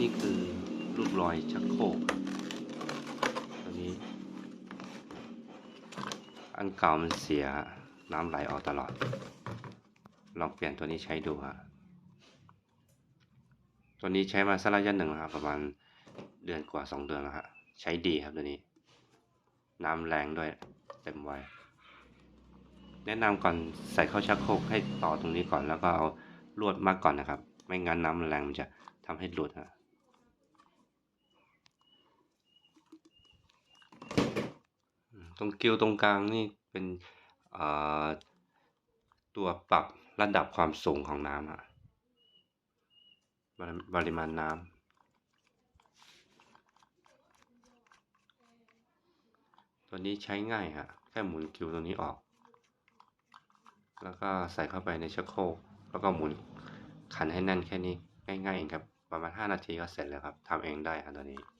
นี่คือรูปรอยชักโครกตัวนี้ อันเก่ามันเสียน้ำไหลออกตลอด ลองเปลี่ยนตัวนี้ใช้ดูฮะตัวนี้ใช้มาสักระยะหนึ่งแล้วครับประมาณเดือนกว่าสองเดือนแล้วฮะใช้ดีครับตัวนี้ น้ำแรงด้วยเต็มไวแนะนำก่อนใส่เข้าชักโครกให้ต่อตรงนี้ก่อนแล้วก็เอาลวดมาก่อนนะครับ ไม่งั้นน้ำแรงมันจะทำให้หลุดฮะอืม ตรงกิวตรงกลางนี่เป็นตัวปรับระดับความสูงของน้ำอะปริมาณน้ำตัวนี้ใช้ง่ายฮะ แค่หมุนกิวตัวนี้ออก แล้วก็ใส่เข้าไปในชักโครก แล้วก็หมุนขันให้แน่นแค่นี้ ง่ายๆเองครับ ประมาณ 5 นาทีก็เสร็จแล้วครับ ทำเองได้ครับตัวนี้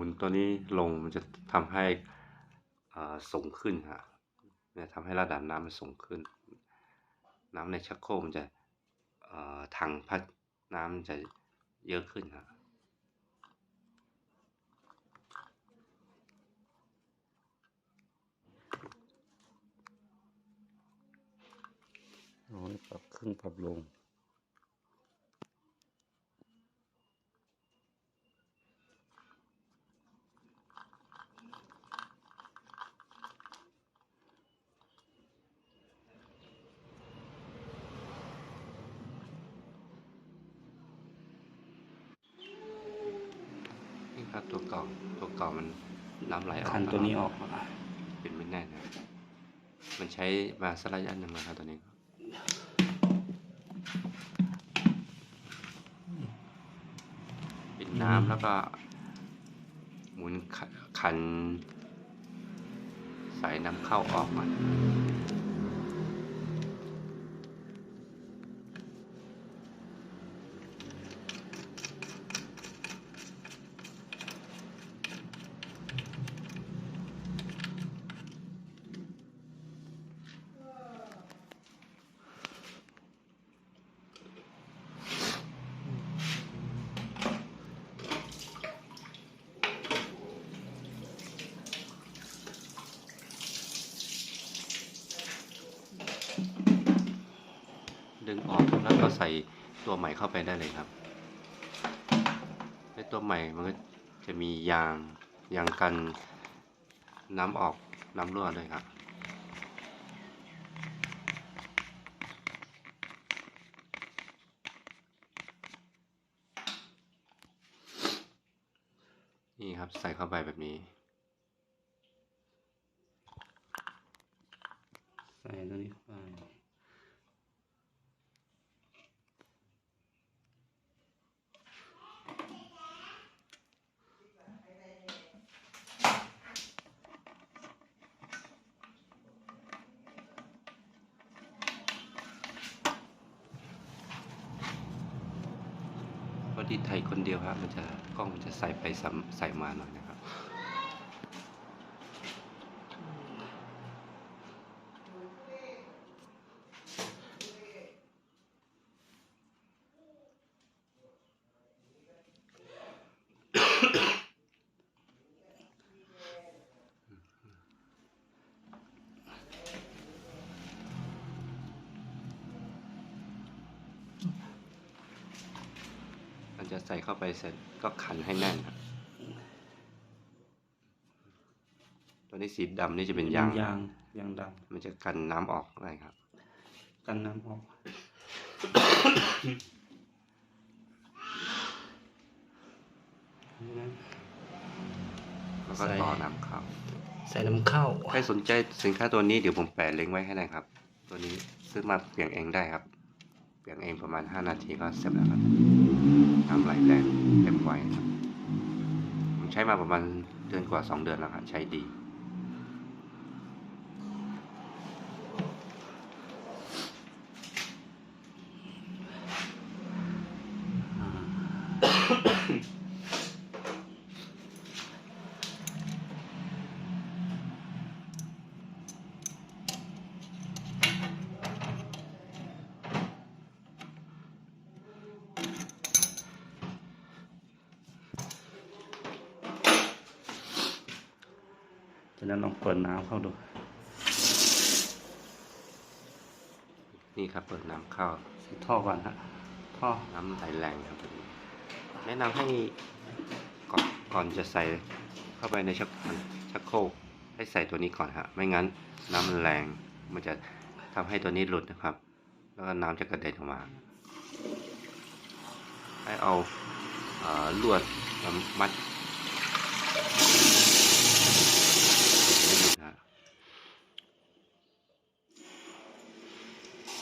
มุนตัวนี้ลงมันจะทำให้อ่าสูงขึ้นฮะเนี่ยทำให้ระดับน้ำมันสูงขึ้น น้ำในชักโครกมันจะเอ่อถังพัดน้ำมันจะเยอะขึ้นฮะโอ้ยปรับขึ้นปรับลง นี่ครับตัวเก่าตัวเก่ามันน้ำไหลออกคันตัวนี้ออกเป็นไม่แน่นนะมันใช้มาสักระยะหนึ่งแล้วครับตัวนี้ปิดน้ำแล้วก็ หมุนขขันสายน้ำเข้าออกมา ดึงออกแล้วก็ใส่ตัวใหม่เข้าไปได้เลยครับในตัวใหม่มันก็จะมียางยางกันน้ำออกน้ำรั่วด้วยครับนี่ครับใส่เข้าไปแบบนี้ ใส่ตัวนี้เข้าไป เพราะ ที่ไทยคนเดียวครับมันจะกล้องมันจะใส่ไปใส่มาหน่อยนะครับ จะใส่เข้าไปเสร็จก็ขันให้แน่นครับตัวนี้สีดำนี่จะเป็นยางยางยางดมันจะกันน้ำออกอะไรครับำกันน้ำออก แล้วก็ใส่ต่อน้ำเข้า ใส่น้ำเข้า ใครสนใจสินค้าตัวนี้เดี๋ยวผมแปะลิงก์ไว้ให้นะครับ ตัวนี้ซื้อมาเปลี่ยนเองได้ครับ เปลี่ยนเองประมาณ 5 นาทีก็เสร็จแล้วครับ ทำไหลแรงเต็มไวครับผมใช้มาประมาณเดือนกว่า2เดือนแล้วครับใช้ดีจากนั้นลองเปิดน้ำเข้าดู นี่ครับเปิดน้ำเข้าใส่ท่อก่อนฮะท่อน้ำไหลแรงครับตัวนี้แนะนำให้ก่อนก่อนจะใส่เข้าไปในชักชักโครกให้ใส่ตัวนี้ก่อนฮะไม่งั้นน้ำมันแรงมันจะทำให้ตัวนี้หลุดนะครับ แล้วก็น้ำจะกระเด็นออกมา ให้เอาเอ่อลวดมามัดไม่หลุดฮะ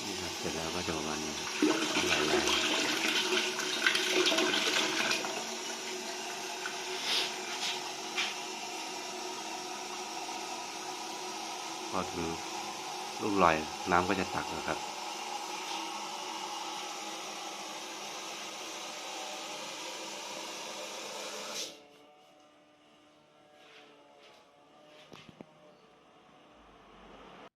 นี่ครับเสร็จแล้วก็จะประมาณนี้น้ำไหลแรง พอถึงลูกลอยน้ำก็จะตักนะครับ